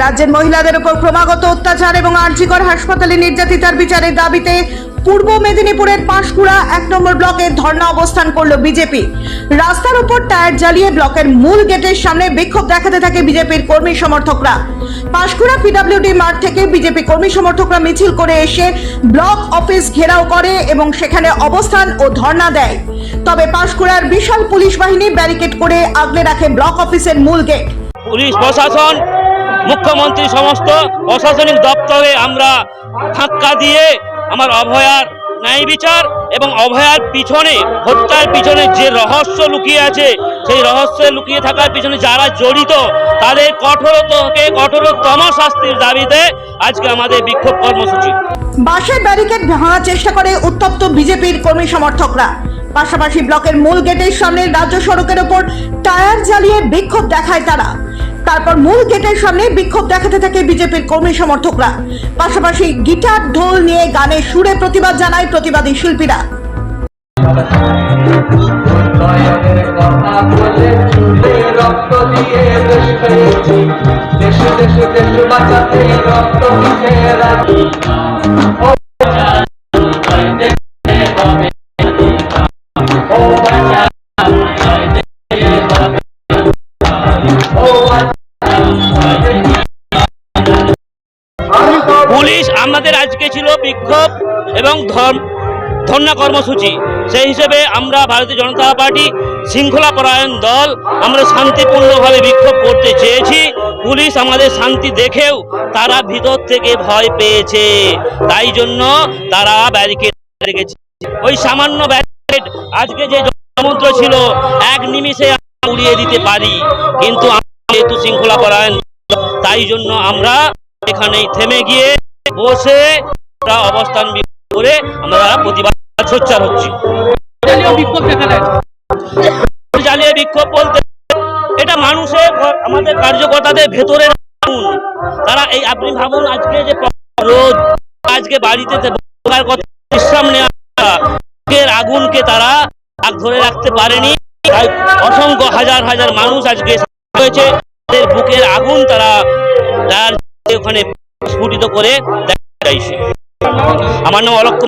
রাজ্যের মহিলাদের উপর ক্রমাগত অত্যাচার এবং আর্জিকর হাসপাতালে নির্যাতিতার বিচারের দাবিতে পূর্ব মেদিনীপুরের পাঁশকুড়া এক নম্বর ব্লকে ধর্ণা অবস্থান করল বিজেপি। রাস্তার উপর টায়ার জ্বালিয়ে ব্লকের মূল গেটের সামনে বিক্ষোভ দেখাতে থাকে বিজেপির কর্মী সমর্থকরা। পাঁশকুড়া পিডব্লিউডি মাঠ থেকে বিজেপি কর্মী সমর্থকরা মিছিল করে এসে ব্লক অফিস ঘেরাও করে এবং সেখানে অবস্থান ও ধর্ণা দেয়। তবে পাঁশকুড়ার বিশাল পুলিশ বাহিনী ব্যারিকেড করে আগলে রাখে ব্লক অফিসের মূল গেট। পুলিশ প্রশাসন মুখ্যমন্ত্রী সমস্ত প্রশাসনিক দপ্তরে আমরা ধাক্কা দিয়ে আমার অভয়ার ন্যায় বিচার এবং অভয়ার পিছনে, হত্যার পিছনে যে রহস্য লুকিয়ে আছে, সেই রহস্য লুকিয়ে থাকার পিছনে যারা জড়িত, তাদের কঠোরতকে কঠোরতম শাস্তির দাবিতে আজকে আমাদের বিক্ষোভ কর্মসূচি। বাসের ব্যারিকেড ভাঙার চেষ্টা করে উত্তপ্ত বিজেপির কর্মী সমর্থকরা। পাশাপাশি ব্লকের মূল গেটের সামনে রাজ্য সড়কের ওপর টায়ার জ্বালিয়ে বিক্ষোভ দেখায় তারা। তারপর মূল গেটের সামনে বিক্ষোভ দেখাতে থাকে বিজেপির কর্মী সমর্থকরা। পাশাপাশি গিটার, ঢোল নিয়ে গানে সুরে প্রতিবাদ জানায় প্রতিবাদী শিল্পীরা। আমাদের আজকে ছিল বিক্ষোভ এবং ধর্ম, ধর্ণা কর্মসূচি। সেই হিসেবে আমরা ভারতীয় জনতা পার্টি শৃঙ্খলা পরায়ণ দল, আমরা শান্তিপূর্ণভাবে বিক্ষোভ করতে চেয়েছি। পুলিশ আমাদের শান্তি দেখেও তারা ভিতর থেকে ভয় পেয়েছে। তাই জন্য তারা ব্যারিকেড রেখেছে। ওই সামান্য ব্যারিকেড আজকে যে সমুদ্র ছিল, এক নিমিষে উড়িয়ে দিতে পারি। কিন্তু যেহেতু শৃঙ্খলা পরায়ণ তাই জন্য আমরা এখানেই থেমে গিয়ে বসে অবস্থান করে আমরা প্রতিবাদ সোচ্চার হচ্ছি। জ্বালিয়ে বিক্ষোভ বলতে এটা মানুষের আমাদের কার্যকর্তাদের ভেতরে তারা এই আপনি ভাবুন আজকে যে রোদ আজকে বাড়িতে বিশ্রাম নেওয়া আগুনকে তারা আগ ধরে রাখতে পারেনি। তাই অসংখ্য হাজার হাজার মানুষ আজকে হয়েছে বুকের আগুন তারা তার ওখানে স্ফুটিত করে দেখা চাইছে আমার নাম অলক্ষ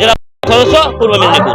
জেলা সদস্য পূর্ব মেদিনীপুর।